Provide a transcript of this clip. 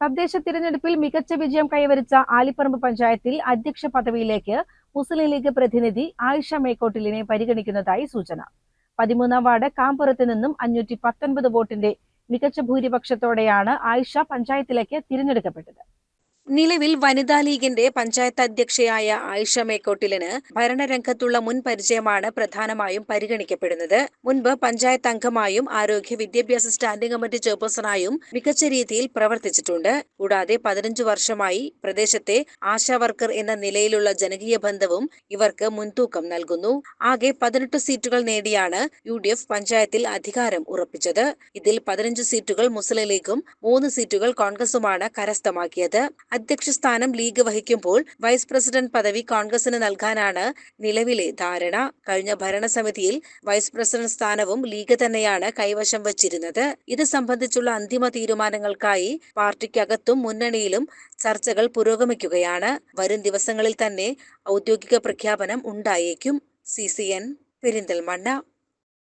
തദ്ദേശ തിരഞ്ഞെടുപ്പിൽ മികച്ച വിജയം കൈവരിച്ച ആലിപ്പറമ്പ് പഞ്ചായത്തിൽ അധ്യക്ഷ പദവിയിലേക്ക് മുസ്ലിം ലീഗ് പ്രതിനിധി ആയിഷ മേക്കോട്ടിലിനെ പരിഗണിക്കുന്നതായി സൂചന. പതിമൂന്നാം വാർഡ് കാമ്പുറത്ത് നിന്നും അഞ്ഞൂറ്റി പത്തൊൻപത് വോട്ടിന്റെ മികച്ച ഭൂരിപക്ഷത്തോടെയാണ് ആയിഷ പഞ്ചായത്തിലേക്ക് തിരഞ്ഞെടുക്കപ്പെട്ടത്. നിലവിൽ വനിതാ ലീഗിന്റെ പഞ്ചായത്ത് അധ്യക്ഷയായ ആയിഷ മേക്കോട്ടിലിന് ഭരണരംഗത്തുള്ള മുൻ പരിചയമാണ് പ്രധാനമായും പരിഗണിക്കപ്പെടുന്നത്. മുൻപ് പഞ്ചായത്ത് അംഗമായും ആരോഗ്യ വിദ്യാഭ്യാസ സ്റ്റാൻഡിംഗ് കമ്മിറ്റി ചെയർപേഴ്സണായും മികച്ച രീതിയിൽ പ്രവർത്തിച്ചിട്ടുണ്ട്. കൂടാതെ പതിനഞ്ചു വർഷമായി പ്രദേശത്തെ ആശാ വർക്കർ എന്ന നിലയിലുള്ള ജനകീയ ബന്ധവും ഇവർക്ക് മുൻതൂക്കം നൽകുന്നു. ആകെ പതിനെട്ട് സീറ്റുകൾ നേടിയാണ് യു ഡി എഫ് പഞ്ചായത്തിൽ അധികാരം ഉറപ്പിച്ചത്. ഇതിൽ പതിനഞ്ച് സീറ്റുകൾ മുസ്ലിം ലീഗും മൂന്ന് സീറ്റുകൾ കോൺഗ്രസുമാണ് കരസ്ഥമാക്കിയത്. അധ്യക്ഷ സ്ഥാനം ലീഗ് വഹിക്കുമ്പോൾ വൈസ് പ്രസിഡന്റ് പദവി കോൺഗ്രസിന് നൽകാനാണ് നിലവിലെ ധാരണ. കഴിഞ്ഞ ഭരണസമിതിയിൽ വൈസ് പ്രസിഡന്റ് സ്ഥാനവും ലീഗ് തന്നെയാണ് കൈവശം വച്ചിരുന്നത്. ഇത് സംബന്ധിച്ചുള്ള അന്തിമ തീരുമാനങ്ങൾക്കായി പാർട്ടിക്കകത്തും മുന്നണിയിലും ചർച്ചകൾ പുരോഗമിക്കുകയാണ്. വരും ദിവസങ്ങളിൽ തന്നെ ഔദ്യോഗിക പ്രഖ്യാപനം ഉണ്ടായേക്കും. C C N Perinthalmanna.